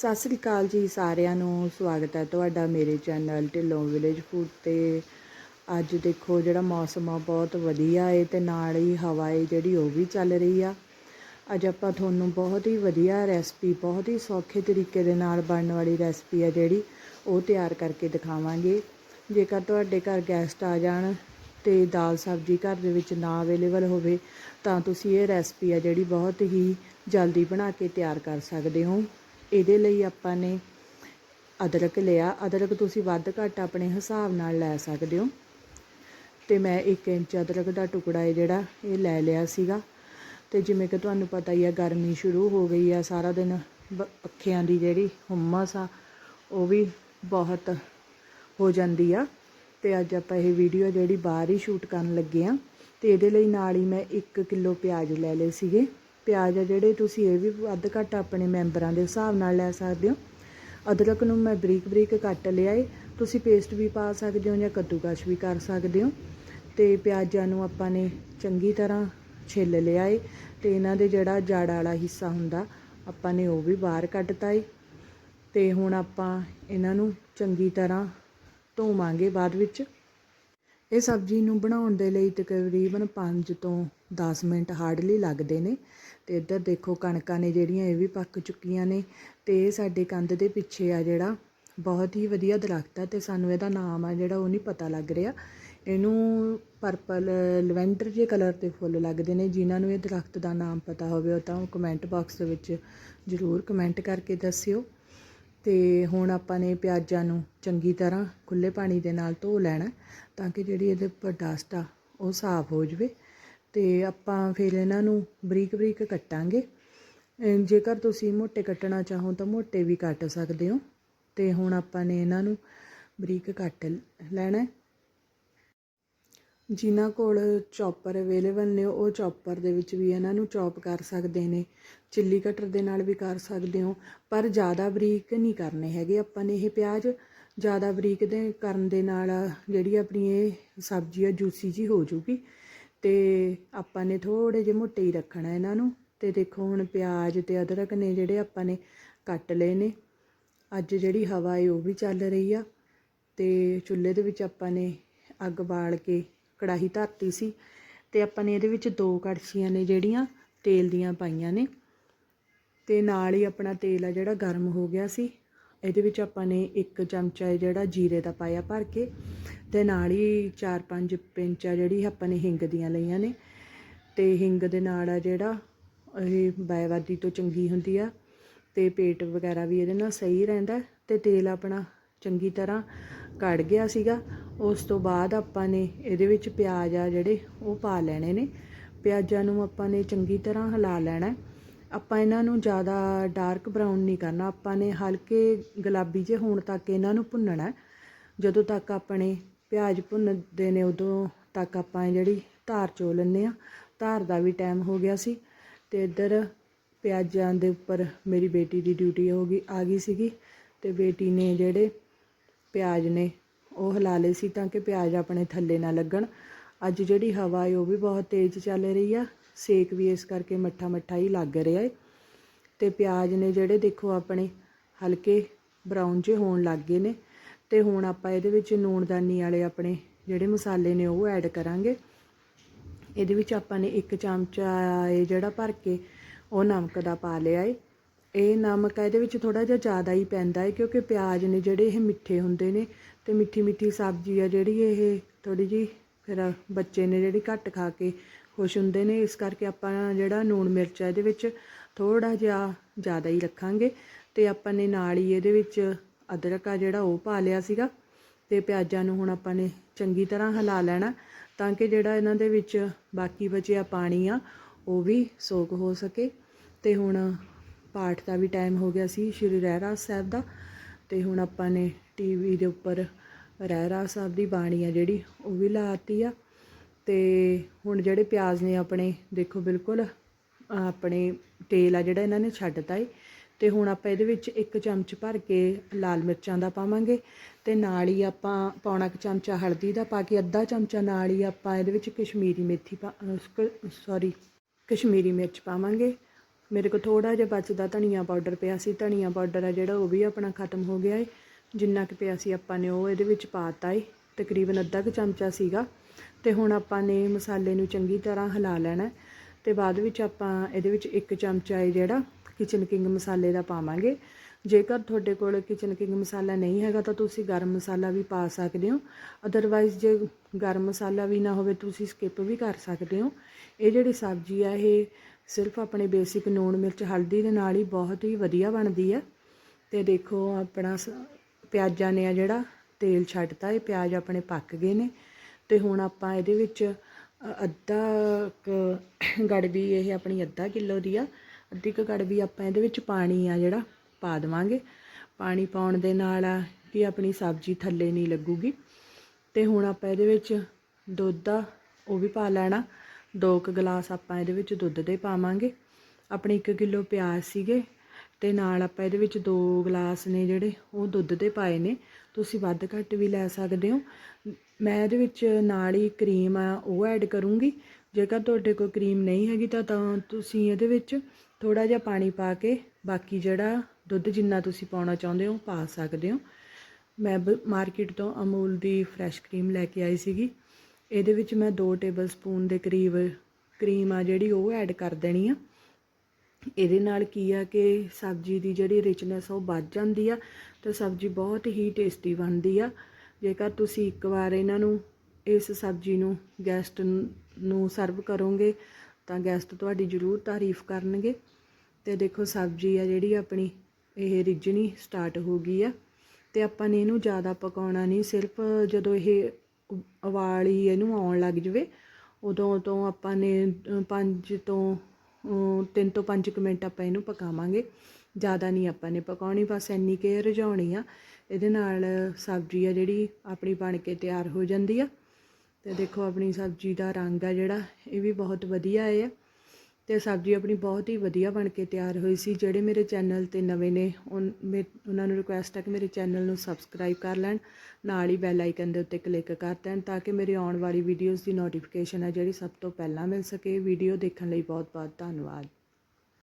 ਸਤਿ ਸ੍ਰੀ ਅਕਾਲ ਜੀ ਸਾਰਿਆਂ ਨੂੰ, ਸਵਾਗਤ ਹੈ ਤੁਹਾਡਾ ਮੇਰੇ ਚੈਨਲ ਢਿੱਲੋਂ ਵਿਲੇਜ ਫੂਡ ਤੇ। ਅੱਜ ਦੇਖੋ ਜਿਹੜਾ ਮੌਸਮ ਆ, ਬਹੁਤ ਵਧੀਆ ਏ ਤੇ ਨਾਲ ਹੀ ਹਵਾ ਏ ਜਿਹੜੀ ਉਹ ਵੀ ਚੱਲ ਰਹੀ ਆ। ਅੱਜ ਆਪਾਂ ਤੁਹਾਨੂੰ ਬਹੁਤ ਹੀ ਵਧੀਆ ਰੈਸਪੀ ਬਹੁਤ ਹੀ ਸੌਖੇ ਤਰੀਕੇ ਦੇ ਨਾਲ ਬਣਨ ਵਾਲੀ ਰੈਸਪੀ ਆ ਜਿਹੜੀ ਉਹ ਤਿਆਰ ਕਰਕੇ ਦਿਖਾਵਾਂਗੇ। ਜੇਕਰ ਤੁਹਾਡੇ ਘਰ ਗੈਸਟ ਆ ਜਾਣ ਤੇ ਦਾਲ ਸਬਜ਼ੀ ਘਰ ਦੇ ਵਿੱਚ ਨਾ ਅਵੇਲੇਬਲ ਹੋਵੇ, ਤਾਂ ਤੁਸੀਂ ਇਹ ਰੈਸਪੀ ਆ ਜਿਹੜੀ ਬਹੁਤ ਹੀ ਜਲਦੀ ਬਣਾ ਕੇ ਤਿਆਰ ਕਰ ਸਕਦੇ ਹੋ। ਇਹਦੇ ਲਈ ਆਪਾਂ ਨੇ ਅਦਰਕ ਲਿਆ। ਅਦਰਕ ਤੁਸੀਂ ਵੱਧ ਘੱਟ ਆਪਣੇ ਹਿਸਾਬ ਨਾਲ ਲੈ ਸਕਦੇ ਹੋ। ਤੇ ਮੈਂ 1 ਇੰਚ ਅਦਰਕ ਦਾ ਟੁਕੜਾ ਹੈ ਜਿਹੜਾ, ਇਹ ਲੈ ਲਿਆ ਸੀਗਾ। ਤੇ ਜਿਵੇਂ ਕਿ ਤੁਹਾਨੂੰ ਪਤਾ ਹੀ ਆ, ਗਰਮੀ ਸ਼ੁਰੂ ਹੋ ਗਈ ਆ। ਸਾਰਾ ਦਿਨ ਬ- ਦੀ ਜਿਹੜੀ ਹੁਮਸ ਆ, ਉਹ ਵੀ ਬਹੁਤ ਹੋ ਜਾਂਦੀ ਆ। ਤੇ ਅੱਜ ਆਪਾਂ ਇਹ ਵੀਡੀਓ ਜਿਹੜੀ ਬਾਹਰ ਹੀ ਸ਼ੂਟ ਕਰਨ ਲੱਗੇ ਆ। ਤੇ ਇਹਦੇ ਲਈ ਨਾਲ ਹੀ ਮੈਂ 1 ਕਿਲੋ ਪਿਆਜ਼ ਲੈ ਲਏ ਸੀਗੇ। ਪਿਆਜ਼ ਆ ਜਿਹੜੇ ਤੁਸੀਂ ਇਹ ਵੀ ਵੱਧ ਘੱਟ ਆਪਣੇ ਮੈਂਬਰਾਂ ਦੇ ਹਿਸਾਬ ਨਾਲ ਲੈ ਸਕਦੇ ਹੋ। ਅਦਰਕ ਨੂੰ ਮੈਂ ਬਰੀਕ ਬਰੀਕ ਕੱਟ ਲਿਆ ਏ। ਤੁਸੀਂ ਪੇਸਟ ਵੀ ਪਾ ਸਕਦੇ ਹੋ ਜਾਂ ਕੱਦੂਕਸ਼ ਵੀ ਕਰ ਸਕਦੇ ਹੋ। ਤੇ ਪਿਆਜ਼ਾਂ ਨੂੰ ਆਪਾਂ ਨੇ ਚੰਗੀ ਤਰ੍ਹਾਂ ਛਿੱਲ ਲਿਆ ਏ ਤੇ ਇਹਨਾਂ ਦੇ ਜਿਹੜਾ ਜੜ ਵਾਲਾ ਹਿੱਸਾ ਹੁੰਦਾ, ਆਪਾਂ ਨੇ ਉਹ ਵੀ ਬਾਹਰ ਕੱਢਤਾ ਏ। ਤੇ ਹੁਣ ਆਪਾਂ ਇਹਨਾਂ ਨੂੰ ਚੰਗੀ ਤਰ੍ਹਾਂ ਧੋਵਾਂਗੇ ਬਾਅਦ ਵਿੱਚ। ਇਹ ਸਬਜ਼ੀ ਨੂੰ ਬਣਾਉਣ ਦੇ ਲਈ ਤਕਰੀਬਨ 5 ਤੋਂ 10 ਮਿੰਟ ਹਾਰਡਲੀ ਲੱਗਦੇ ਨੇ। ਤੇ ਇੱਧਰ ਦੇਖੋ ਕਣਕਾਂ ਨੇ ਜਿਹੜੀਆਂ ਇਹ ਵੀ ਪੱਕ ਚੁੱਕੀਆਂ ਨੇ ਤੇ ਸਾਡੇ ਕੰਧ ਦੇ ਪਿੱਛੇ ਆ ਜਿਹੜਾ ਬਹੁਤ ਹੀ ਵਧੀਆ ਦਰਖਤ ਆ ਤੇ ਸਾਨੂੰ ਇਹਦਾ ਨਾਮ ਆ ਜਿਹੜਾ ਉਹ ਨਹੀਂ ਪਤਾ ਲੱਗ ਰਿਹਾ। ਇਹਨੂੰ ਪਰਪਲ ਲਵੈਂਡਰ ਜੇ ਕਲਰ ਦੇ ਫੁੱਲ ਲੱਗਦੇ ਨੇ। ਜਿਨ੍ਹਾਂ ਨੂੰ ਇਹ ਦਰਖਤ ਦਾ ਨਾਮ ਪਤਾ ਹੋਵੇ ਤਾਂ ਉਹ ਕਮੈਂਟ ਬਾਕਸ ਦੇ ਵਿੱਚ ਜ਼ਰੂਰ ਕਮੈਂਟ ਕਰਕੇ ਦੱਸਿਓ। ਅਤੇ ਹੁਣ ਆਪਾਂ ਨੇ ਪਿਆਜ਼ਾਂ ਨੂੰ ਚੰਗੀ ਤਰ੍ਹਾਂ ਖੁੱਲ੍ਹੇ ਪਾਣੀ ਦੇ ਨਾਲ ਧੋ ਲੈਣਾ ਤਾਂ ਕਿ ਜਿਹੜੀ ਇਹਦੇ ਉੱਪਰ ਡਸਟ ਆ, ਉਹ ਸਾਫ਼ ਹੋ ਜਾਵੇ। ਅਤੇ ਆਪਾਂ ਫਿਰ ਇਹਨਾਂ ਨੂੰ ਬਰੀਕ ਬਰੀਕ ਕੱਟਾਂਗੇ। ਜੇਕਰ ਤੁਸੀਂ ਮੋਟੇ ਕੱਟਣਾ ਚਾਹੋ ਤਾਂ ਮੋਟੇ ਵੀ ਕੱਟ ਸਕਦੇ ਹੋ। ਅਤੇ ਹੁਣ ਆਪਾਂ ਨੇ ਇਹਨਾਂ ਨੂੰ ਬਰੀਕ ਕੱਟ ਲੈਣਾ। ਜਿਨ੍ਹਾਂ ਕੋਲ ਚੋਪਰ ਅਵੇਲੇਬਲ ਨੇ, ਉਹ ਚੋਪਰ ਦੇ ਵਿੱਚ ਵੀ ਇਹਨਾਂ ਨੂੰ ਚੌਪ ਕਰ ਸਕਦੇ ਨੇ, ਚਿੱਲੀ ਕਟਰ ਦੇ ਨਾਲ ਵੀ ਕਰ ਸਕਦੇ ਹੋ, ਪਰ ਜ਼ਿਆਦਾ ਬਰੀਕ ਨਹੀਂ ਕਰਨੇ ਹੈਗੇ। ਆਪਾਂ ਨੇ ਇਹ ਪਿਆਜ਼ ਜ਼ਿਆਦਾ ਬਰੀਕ ਦੇ ਕਰਨ ਦੇ ਨਾਲ ਜਿਹੜੀ ਆਪਣੀ ਇਹ ਸਬਜ਼ੀ ਆ, ਜੂਸੀ ਜੀ ਹੋ ਜੂਗੀ। ਤੇ ਆਪਾਂ ਨੇ ਥੋੜੇ ਜਿਹੇ ਮੋਟੇ ਹੀ ਰੱਖਣਾ ਇਹਨਾਂ ਨੂੰ। ਤੇ ਦੇਖੋ ਹੁਣ ਪਿਆਜ਼ ਤੇ ਅਦਰਕ ਨੇ ਜਿਹੜੇ ਆਪਾਂ ਨੇ ਕੱਟ ਲਏ ਨੇ। ਅੱਜ ਜਿਹੜੀ ਹਵਾ ਹੈ ਉਹ ਵੀ ਚੱਲ ਰਹੀ ਆ। ਤੇ ਚੁੱਲ੍ਹੇ ਦੇ ਵਿੱਚ ਆਪਾਂ ਨੇ ਅੱਗ ਬਾਲ ਕੇ ਕੜਾਹੀ ਧਰਤੀ ਸੀ ਤੇ ਆਪਾਂ ਨੇ ਇਹਦੇ ਵਿੱਚ ਦੋ ਕੜਛੀਆਂ ਨੇ ਜਿਹੜੀਆਂ ਤੇਲ ਦੀਆਂ ਪਾਈਆਂ ਨੇ। ਤੇ ਨਾਲ ਹੀ ਆਪਣਾ ਤੇਲ ਆ ਜਿਹੜਾ ਗਰਮ ਹੋ ਗਿਆ ਸੀ। ਇਹਦੇ ਵਿੱਚ ਆਪਾਂ ਨੇ ਇੱਕ ਚਮਚਾ ਜਿਹੜਾ ਜੀਰੇ ਦਾ ਪਾਇਆ ਭਰ ਕੇ ਤੇ ਨਾਲ ਹੀ 4-5 ਪਿੰਚ ਆ ਜਿਹੜੀ ਆਪਾਂ ਨੇ ਹਿੰਗ ਦੀਆਂ ਲਈਆਂ ਨੇ। ਤੇ ਹਿੰਗ ਦੇ ਨਾਲ ਆ ਜਿਹੜਾ ਇਹ ਬਾਇਵਾਦੀ ਤੋਂ ਚੰਗੀ ਹੁੰਦੀ ਆ ਤੇ ਪੇਟ ਵਗੈਰਾ ਵੀ ਇਹਦੇ ਨਾਲ ਸਹੀ ਰਹਿੰਦਾ ਹੈ ਤੇ ਤੇਲ ਆਪਣਾ ਚੰਗੀ ਤਰ੍ਹਾਂ ਕੜ ਗਿਆ ਸੀਗਾ। ਉਸ ਤੋਂ ਬਾਅਦ ਆਪਾਂ ਨੇ ਇਹਦੇ ਵਿੱਚ ਪਿਆਜ਼ ਆ ਜਿਹੜੇ, ਉਹ ਪਾ ਲੈਣੇ ਨੇ। ਪਿਆਜ਼ਾਂ ਨੂੰ ਆਪਾਂ ਨੇ ਚੰਗੀ ਤਰ੍ਹਾਂ ਹਿਲਾ ਲੈਣਾ ਆਪਾਂ ਇਹਨਾਂ ਨੂੰ ਜ਼ਿਆਦਾ ਡਾਰਕ ਬਰਾਊਨ ਨਹੀਂ ਕਰਨਾ। ਆਪਾਂ ਨੇ ਹਲਕੇ ਗੁਲਾਬੀ ਜਿਹੇ ਹੋਣ ਤੱਕ ਇਹਨਾਂ ਨੂੰ ਭੁੰਨਣਾ ਜਦੋਂ ਤੱਕ ਆਪਣੇ ਪਿਆਜ਼ ਭੁੰਨਦੇ ਨੇ, ਉਦੋਂ ਤੱਕ ਆਪਾਂ ਜਿਹੜੀ ਧਾਰ ਚੋ ਲੈਂਦੇ ਆ ਧਾਰ ਦਾ ਵੀ ਟਾਈਮ ਹੋ ਗਿਆ ਸੀ ਤੇ ਇੱਧਰ ਪਿਆਜ਼ਾਂ ਦੇ ਉੱਪਰ ਮੇਰੀ ਬੇਟੀ ਦੀ ਡਿਊਟੀ ਹੋ ਗਈ, ਆ ਗਈ ਸੀਗੀ। ਤੇ ਬੇਟੀ ਨੇ ਜਿਹੜੇ ਪਿਆਜ਼ ਨੇ ਉਹ ਹਿਲਾ ਲਏ ਸੀ ਤਾਂ ਕਿ ਪਿਆਜ਼ ਆਪਣੇ ਥੱਲੇ ਨਾ ਲੱਗਣ। ਅੱਜ ਜਿਹੜੀ ਹਵਾ ਹੈ ਉਹ ਵੀ ਬਹੁਤ ਤੇਜ਼ ਚੱਲ ਰਹੀ ਆ। ਸੇਕ ਵੀ ਇਸ ਕਰਕੇ ਮੱਠਾ ਮੱਠਾ ਹੀ ਲੱਗ ਰਿਹਾ ਹੈ ਤੇ ਪਿਆਜ਼ ਨੇ ਜਿਹੜੇ ਦੇਖੋ ਆਪਣੇ ਹਲਕੇ ਬਰਾਊਨ ਜਿਹੇ ਹੋਣ ਲੱਗ ਗਏ ਨੇ। ਤੇ ਹੁਣ ਆਪਾਂ ਇਹਦੇ ਵਿੱਚ ਨੂਣਦਾਨੀ ਵਾਲੇ ਆਪਣੇ ਜਿਹੜੇ ਮਸਾਲੇ ਨੇ, ਉਹ ਐਡ ਕਰਾਂਗੇ। ਇਹਦੇ ਵਿੱਚ ਆਪਾਂ ਨੇ ਇੱਕ ਚਮਚਾ ਇਹ ਜਿਹੜਾ ਭਰ ਕੇ, ਉਹ ਨਮਕ ਦਾ ਪਾ ਲਿਆ ਏ। ਇਹ ਨਮਕ ਆ ਇਹਦੇ ਵਿੱਚ ਥੋੜਾ ਜਿਹਾ ਜ਼ਿਆਦਾ ਹੀ ਪੈਂਦਾ ਹੈ ਕਿਉਂਕਿ ਪਿਆਜ਼ ਨੇ ਜਿਹੜੇ ਇਹ ਮਿੱਠੇ ਹੁੰਦੇ ਨੇ ਤੇ ਮਿੱਠੀ ਮਿੱਠੀ ਸਬਜ਼ੀ ਆ ਜਿਹੜੀ ਇਹ ਥੋੜੀ ਜੀ ਫਿਰ ਬੱਚੇ ਨੇ ਜਿਹੜੀ ਘੱਟ ਖਾ ਕੇ ਖੁਸ਼ ਹੁੰਦੇ ਨੇ, ਇਸ ਕਰਕੇ ਆਪਾਂ ਜਿਹੜਾ ਨੂਣ ਮਿਰਚ ਆ ਇਹਦੇ ਵਿੱਚ ਥੋੜਾ ਜਿਹਾ ਜ਼ਿਆਦਾ ਹੀ ਰੱਖਾਂਗੇ। ਤੇ ਆਪਾਂ ਨੇ ਨਾਲ ਹੀ ਇਹਦੇ ਵਿੱਚ ਅਦਰਕ ਆ ਜਿਹੜਾ ਉਹ ਪਾ ਲਿਆ ਸੀਗਾ। ਤੇ ਪਿਆਜ਼ਾਂ ਨੂੰ ਹੁਣ ਆਪਾਂ ਨੇ ਚੰਗੀ ਤਰ੍ਹਾਂ ਹਿਲਾ ਲੈਣਾ ਤਾਂ ਕਿ ਜਿਹੜਾ ਇਹਨਾਂ ਦੇ ਵਿੱਚ ਬਾਕੀ ਬਚਿਆ ਪਾਣੀ ਆ, ਉਹ ਵੀ ਸੋਕ ਹੋ ਸਕੇ। ਤੇ ਹੁਣ ਪਾਠ ਦਾ ਵੀ ਟਾਈਮ ਹੋ ਗਿਆ ਸੀ ਸ਼੍ਰੀ ਰਹਿਰਾਸ ਸਾਹਿਬ ਦਾ। ਤੇ ਹੁਣ ਆਪਾਂ ਨੇ ਟੀਵੀ ਦੇ ਉੱਪਰ ਰਹਿਰਾਸ ਸਾਹਿਬ ਦੀ ਬਾਣੀ ਆ ਜਿਹੜੀ, ਉਹ ਵੀ ਲਾਤੀ ਆ। ਤੇ ਹੁਣ ਜਿਹੜੇ ਪਿਆਜ਼ ਨੇ ਆਪਣੇ, ਦੇਖੋ ਬਿਲਕੁਲ ਆਪਣੇ ਤੇਲ ਆ ਜਿਹੜਾ ਇਹਨਾਂ ਨੇ ਛੱਡਤਾ ਏ। ਤੇ ਹੁਣ ਆਪਾਂ ਇਹਦੇ ਵਿੱਚ ਇੱਕ ਚਮਚ ਭਰ ਕੇ ਲਾਲ ਮਿਰਚਾਂ ਦਾ ਪਾਵਾਂਗੇ। ਤੇ ਨਾਲ ਹੀ ਆਪਾਂ ਪੌਣਾ ਕੁ ਚਮਚਾ ਹਲਦੀ ਦਾ ਪਾ ਕੇ, ਅੱਧਾ ਚਮਚਾ ਨਾਲ ਹੀ ਆਪਾਂ ਇਹਦੇ ਵਿੱਚ ਕਸ਼ਮੀਰੀ ਮੇਥੀ ਸੌਰੀ, ਕਸ਼ਮੀਰੀ ਮਿਰਚ ਪਾਵਾਂਗੇ। ਮੇਰੇ ਕੋਲ ਥੋੜਾ ਜਿਹਾ ਬਚਦਾ ਧਨੀਆ ਪਾਊਡਰ ਪਿਆ ਸੀ। ਧਨੀਆ ਪਾਊਡਰ ਆ ਜਿਹੜਾ, ਉਹ ਵੀ ਆਪਣਾ ਖਤਮ ਹੋ ਗਿਆ ਏ। ਜਿੰਨਾ ਕੁ ਪਿਆ ਸੀ ਆਪਾਂ ਨੇ ਉਹ ਇਹਦੇ ਵਿੱਚ ਪਾਤਾ ਏ, ਤਕਰੀਬਨ ਅੱਧਾ ਕੁ ਚਮਚਾ ਸੀਗਾ। ਤੇ ਹੁਣ ਆਪਾਂ ਨੇ ਮਸਾਲੇ ਨੂੰ ਚੰਗੀ ਤਰ੍ਹਾਂ ਹਿਲਾ ਲੈਣਾ ਹੈ ਤੇ ਬਾਅਦ ਵਿੱਚ ਆਪਾਂ ਇਹਦੇ ਵਿੱਚ ਇੱਕ ਚਮਚਾ ਏ ਜਿਹੜਾ ਕਿਚਨ ਕਿੰਗ ਮਸਾਲੇ ਦਾ ਪਾਵਾਂਗੇ। ਜੇਕਰ ਤੁਹਾਡੇ ਕੋਲ ਕਿਚਨ ਕਿੰਗ ਮਸਾਲਾ ਨਹੀਂ ਹੈਗਾ ਤਾਂ ਤੁਸੀਂ ਗਰਮ ਮਸਾਲਾ ਵੀ ਪਾ ਸਕਦੇ ਹੋ। ਅਦਰਵਾਈਜ਼ ਜੇ ਗਰਮ ਮਸਾਲਾ ਵੀ ਨਾ ਹੋਵੇ ਤੁਸੀਂ ਸਕਿਪ ਵੀ ਕਰ ਸਕਦੇ ਹੋ। ਇਹ ਜਿਹੜੀ ਸਬਜ਼ੀ ਆ ਇਹ ਸਿਰਫ ਆਪਣੇ ਬੇਸਿਕ ਨੂਣ ਮਿਰਚ, ਹਲਦੀ ਦੇ ਨਾਲ ਹੀ ਬਹੁਤ ਹੀ ਵਧੀਆ ਬਣਦੀ ਹੈ ਤੇ ਦੇਖੋ ਆਪਣਾ ਸ- ਪਿਆਜ਼ਾਂ ਨੇ ਆ ਜਿਹੜਾ ਤੇਲ ਛੱਡਤਾ, ਇਹ ਪਿਆਜ਼ ਆਪਣੇ ਪੱਕ ਗਏ ਨੇ ਤੇ ਹੁਣ ਆਪਾਂ ਇਹਦੇ ਵਿੱਚ ਅੱਧਾ ਕੁ ਗੜਵੀ ਇਹ ਆਪਣੀ ਅੱਧਾ ਕਿਲੋ ਦੀ ਆ, ਅੱਧੀ ਕੁ ਗੜਵੀ ਆਪਾਂ ਇਹਦੇ ਵਿੱਚ ਪਾਣੀ ਆ ਜਿਹੜਾ ਪਾ ਦੇਵਾਂਗੇ। ਪਾਣੀ ਪਾਉਣ ਦੇ ਨਾਲ ਆ ਕਿ ਆਪਣੀ ਸਬਜ਼ੀ ਥੱਲੇ ਨਹੀਂ ਲੱਗੂਗੀ। ਤੇ ਹੁਣ ਆਪਾਂ ਇਹਦੇ ਵਿੱਚ ਦੁੱਧ ਆ, ਉਹ ਵੀ ਪਾ ਲੈਣਾ। ਦੋ ਕੁ ਗਲਾਸ ਆਪਾਂ ਇਹਦੇ ਵਿੱਚ ਦੁੱਧ ਦੇ ਪਾਵਾਂਗੇ। ਆਪਣੇ 1 ਕਿਲੋ ਪਿਆਜ਼ ਸੀਗੇ ਤੇ ਨਾਲ ਆਪਾਂ ਇਹਦੇ ਵਿੱਚ ਦੋ ਗਲਾਸ ਨੇ ਜਿਹੜੇ, ਉਹ ਦੁੱਧ ਦੇ ਪਾਏ ਨੇ। ਤੁਸੀਂ ਵੱਧ ਘੱਟ ਵੀ ਲੈ ਸਕਦੇ ਹੋ। ਮੈਂ ਇਹਦੇ ਵਿੱਚ ਨਾਲ ਹੀ ਕਰੀਮ ਆ, ਉਹ ਐਡ ਕਰੂੰਗੀ। ਜੇਕਰ ਤੁਹਾਡੇ ਕੋਲ ਕਰੀਮ ਨਹੀਂ ਹੈਗੀ ਤਾਂ ਤਾਂ ਤੁਸੀਂ ਇਹਦੇ ਵਿੱਚ ਥੋੜਾ ਜਿਹਾ ਪਾਣੀ ਪਾ ਕੇ ਬਾਕੀ ਜਿਹੜਾ ਦੁੱਧ ਜਿੰਨਾ ਤੁਸੀਂ ਪਾਉਣਾ ਚਾਹੁੰਦੇ ਹੋ, ਪਾ ਸਕਦੇ ਹੋ। ਮੈਂ ਮਾਰਕੀਟ ਤੋਂ ਅਮੂਲ ਦੀ ਫਰੈਸ਼ ਕਰੀਮ ਲੈ ਕੇ ਆਈ ਸੀਗੀ। ਇਹਦੇ ਵਿੱਚ ਮੈਂ 2 ਟੇਬਲ ਸਪੂਨ ਦੇ ਕਰੀਬ ਕਰੀਮ ਆ ਜਿਹੜੀ, ਉਹ ਐਡ ਕਰ ਦੇਣੀ ਆ। ਇਹਦੇ ਨਾਲ ਕੀ ਆ ਕਿ ਸਬਜ਼ੀ ਦੀ ਜਿਹੜੀ ਰਿਚਨੈਸ ਉਹ ਵੱਧ ਜਾਂਦੀ ਆ ਤੇ ਸਬਜ਼ੀ ਬਹੁਤ ਹੀ ਟੇਸਟੀ ਬਣਦੀ ਆ। ਜੇਕਰ ਤੁਸੀਂ ਇੱਕ ਵਾਰ ਇਹਨਾਂ ਨੂੰ ਇਸ ਸਬਜ਼ੀ ਨੂੰ ਗੈਸਟ ਨੂੰ ਸਰਵ ਕਰੋਗੇ, ਤਾਂ ਗੈਸਟ ਤੁਹਾਡੀ ਜ਼ਰੂਰ ਤਾਰੀਫ ਕਰਨਗੇ। ਤੇ ਦੇਖੋ ਸਬਜ਼ੀ ਆ ਜਿਹੜੀ ਆਪਣੀ, ਇਹ ਰਿੱਝਣੀ ਸਟਾਰਟ ਹੋ ਗਈ ਆ। ਤੇ ਆਪਾਂ ਨੇ ਇਹਨੂੰ ਜ਼ਿਆਦਾ ਪਕਾਉਣਾ ਨਹੀਂ, ਸਿਰਫ ਜਦੋਂ ਇਹ ਉ- ਉਬਾਲ ਹੀ ਇਹਨੂੰ ਆਉਣ ਲੱਗ ਜਵੇ, ਉਦੋਂ ਤੋਂ ਆਪਾਂ ਨੇ 5 ਤੋਂ 3 ਤੋਂ 5 ਮਿੰਟ ਆਪਾਂ ਇਹਨੂੰ ਪਕਾਵਾਂਗੇ। ਜ਼ਿਆਦਾ ਨਹੀਂ ਆਪਾਂ ਨੇ ਪਕਾਉਣੀ, ਬਸ ਇੰਨੀ ਕੇ ਰਝਾਉਣੀ ਆ। ਇਹਦੇ ਨਾਲ ਸਬਜ਼ੀ ਆ ਜਿਹੜੀ ਆਪਣੀ ਬਣ ਕੇ ਤਿਆਰ ਹੋ ਜਾਂਦੀ ਆ। ਤੇ ਦੇਖੋ ਆਪਣੀ ਸਬਜ਼ੀ ਦਾ ਰੰਗ ਆ ਜਿਹੜਾ, ਇਹ ਵੀ ਬਹੁਤ ਵਧੀਆ ਹੈ ਤੇ ਸਬਜ਼ੀ ਆਪਣੀ ਬਹੁਤ ਹੀ ਵਧੀਆ ਬਣ ਕੇ ਤਿਆਰ ਹੋਈ ਸੀ। ਜਿਹੜੇ ਮੇਰੇ ਚੈਨਲ ਤੇ ਨਵੇਂ ਨੇ, ਉਨ- ਮੇ- ਉਹਨਾਂ ਨੂੰ ਰਿਕੁਐਸਟ ਹੈ ਕਿ ਮੇਰੇ ਚੈਨਲ ਨੂੰ ਸਬਸਕ੍ਰਾਈਬ ਕਰ ਲੈਣ, ਨਾਲ ਹੀ ਬੈਲ ਆਈਕਨ ਦੇ ਉੱਤੇ ਕਲਿੱਕ ਕਰ ਦੇਣ ਤਾਂ ਕਿ ਮੇਰੇ ਆਉਣ ਵਾਲੀ ਵੀਡੀਓਜ਼ ਦੀ ਨੋਟੀਫਿਕੇਸ਼ਨ ਹੈ ਜਿਹੜੀ ਸਭ ਤੋਂ ਪਹਿਲਾਂ ਮਿਲ ਸਕੇ। ਵੀਡੀਓ ਦੇਖਣ ਲਈ ਬਹੁਤ ਬਹੁਤ ਧੰਨਵਾਦ।